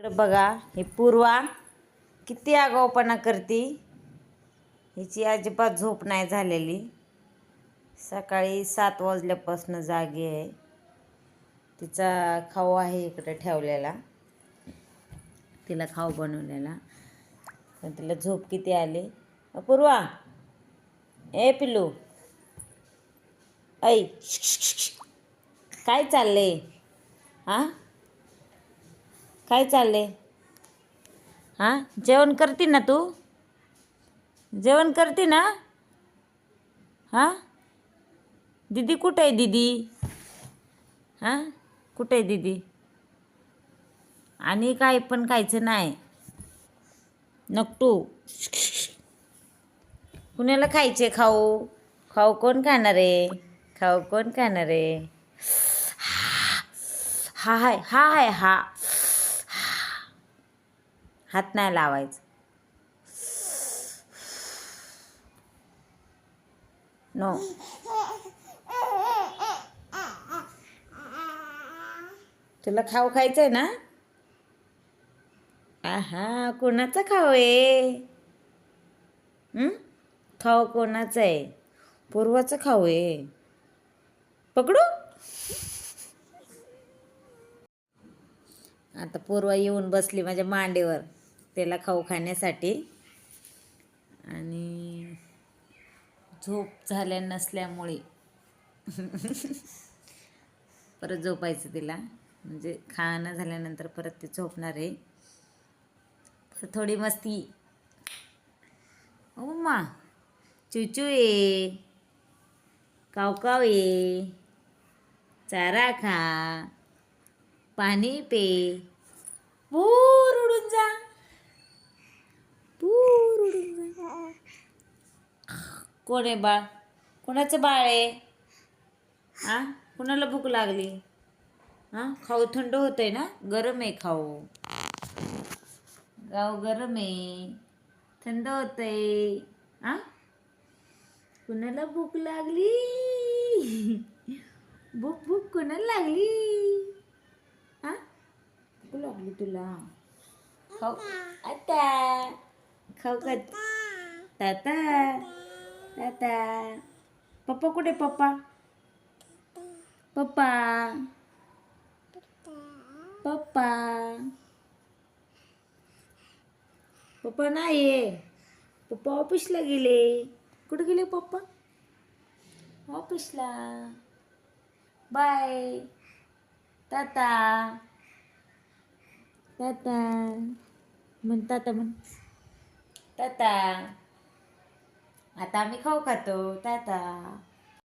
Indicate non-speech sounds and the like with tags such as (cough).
इकडं बघा ही पूर्वा किती आगाऊपणा करते. हिची अजिबात झोप नाही झालेली. सकाळी सात वाजल्यापासून जागी आहे. तिचा खाऊ आहे इकडे ठेवलेला. तिला खाऊ बनवलेला. पण तिला झोप किती आली? पूर्वा. ए पिलू ऐ काय चाललंय? हां काय चाललंय? हां? जेवण करते ना तू? जेवण करते ना? हां? दीदी कुठे आहे दीदी? हां? कुठे आहे दीदी? आणि काय पण खायचं नाही. नकटू कुणाला खायचे खाऊ? खाऊ कोण खाणार आहे? खाऊ कोण खाणार आहे? हा हाय हा हाय हा. हात नाही लावायचं. नो तुला खाऊ खायचंय ना? आहा कोणाचा खाऊ आहे? खाऊ कोणाचं आहे? पूर्वाचं खाऊ आहे. पकडू? आता पूर्वा येऊन बसली माझ्या मांडीवर. त्याला खाऊ खाण्यासाठी. आणि झोप झाल्या नसल्यामुळे (laughs) परत झोपायचं तिला. म्हणजे खाणं झाल्यानंतर परत ते झोपणार आहे. तर थोडी मस्ती. ओ मा चुचू ये कावकाव ये चारा खा पाणी पे. पूर उडून जा पूर उडून जा कोण आहे बाळ कोणाचं बाळ आहे? हा? कोणाला भूक लागली? हां? खाऊ थंड होतंय ना? गरम आहे खाऊ. गाव गरम आहे. थंड होतंय. आ कुणाला भूक लागली? भूक भूक कुणाला लागली? हा? भूक लागली तुला. खाऊ. आता. खाऊ का? ताता ताता पप्पा कुठे पप्पा पप्पा पप्पा पप्पा नाही पप्पा ऑफिसला गेले कुठे गेले पप्पा ऑफिसला बाय ताता ताता म्हण ताता म्हण ताता आता आम्ही खाऊ खातो ताता